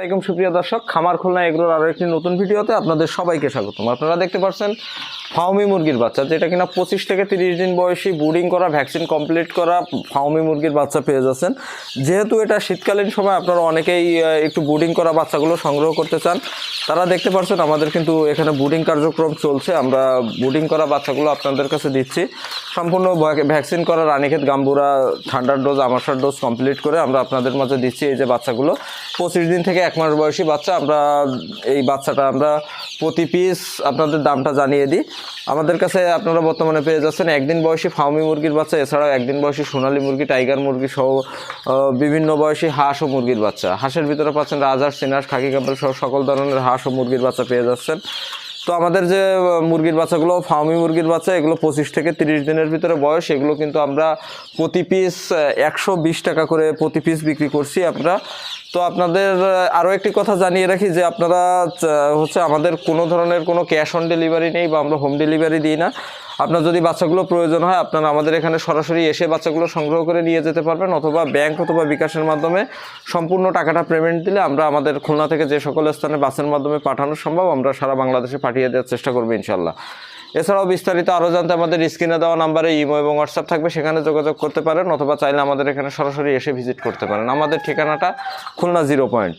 আসসালামাইকুম সুপ্রিয় দর্শক। খামার খুলনা এগুলোর আরও একটি নতুন ভিডিওতে আপনাদের সবাইকে স্বাগতম। আপনারা দেখতে পাচ্ছেন ফাউমি মুরগির বাচ্চা, যেটা কিনা পঁচিশ থেকে তিরিশ দিন বয়সী বুডিং করা, ভ্যাকসিন কমপ্লিট করা ফাউমি মুরগির বাচ্চা পেয়ে যাচ্ছেন। যেহেতু এটা শীতকালীন সময়, আপনারা অনেকেই একটু বুডিং করা বাচ্চাগুলো সংগ্রহ করতে চান। তারা দেখতে পাচ্ছেন আমাদের কিন্তু এখানে বুডিং কার্যক্রম চলছে। আমরা বুডিং করা বাচ্চাগুলো আপনাদের কাছে দিচ্ছি। সম্পূর্ণ ভ্যাক- ভ্যাকসিন করা রানীক্ষেত, গাম্বুরা, ঠান্ডার ডোজ, আমাশার ডোজ কমপ্লিট করে আমরা আপনাদের মাঝে দিচ্ছি এই যে বাচ্চাগুলো। পঁচিশ দিন থেকে এক মাস বয়সী বাচ্চা, আমরা এই বাচ্চাটা আমরা প্রতি পিস আপনাদের দামটা জানিয়ে দিই। আমাদের কাছে আপনারা বর্তমানে পেয়ে যাচ্ছেন একদিন বয়সী ফার্মি মুরগির বাচ্চা, এছাড়াও একদিন বয়সী সোনালী মুরগি, টাইগার মুরগি সহ বিভিন্ন বয়সী হাঁস ও মুরগির বাচ্চা। হাঁসের ভিতরে পাচ্ছেন রাজহাঁস সিনাস, খাকি কাপড় সহ সকল ধরনের হাঁস ও মুরগির বাচ্চা পেয়ে যাচ্ছেন। তো আমাদের যে মুরগির বাচ্চাগুলো ফার্মি মুরগির বাচ্চা, এগুলো পঁচিশ থেকে তিরিশ দিনের ভিতরে বয়স, এগুলো কিন্তু আমরা প্রতি পিস একশো বিশ টাকা করে প্রতি পিস বিক্রি করছি আমরা। তো আপনাদের আরও একটি কথা জানিয়ে রাখি যে আপনারা হচ্ছে আমাদের কোনো ধরনের কোনো ক্যাশ অন ডেলিভারি নেই বা আমরা হোম ডেলিভারি দিই না। আপনার যদি বাচ্চাগুলো প্রয়োজন হয়, আপনারা আমাদের এখানে সরাসরি এসে বাচ্চাগুলো সংগ্রহ করে নিয়ে যেতে পারবেন অথবা ব্যাংক অথবা বিকাশের মাধ্যমে সম্পূর্ণ টাকাটা পেমেন্ট দিলে আমরা আমাদের খুলনা থেকে যে সকল স্থানে বাসের মাধ্যমে পাঠানো সম্ভব, আমরা সারা বাংলাদেশে পাঠিয়ে দেওয়ার চেষ্টা করব ইনশাল্লাহ এছাড়াও বিস্তারিত আরও জানতে আমাদের স্ক্রিনে দেওয়া নাম্বারে ইমো এবং হোয়াটসঅ্যাপ থাকবে, সেখানে যোগাযোগ করতে পারেন অথবা চাইলে আমাদের এখানে সরাসরি এসে ভিজিট করতে পারেন। আমাদের ঠিকানাটা খুলনা জিরো পয়েন্ট।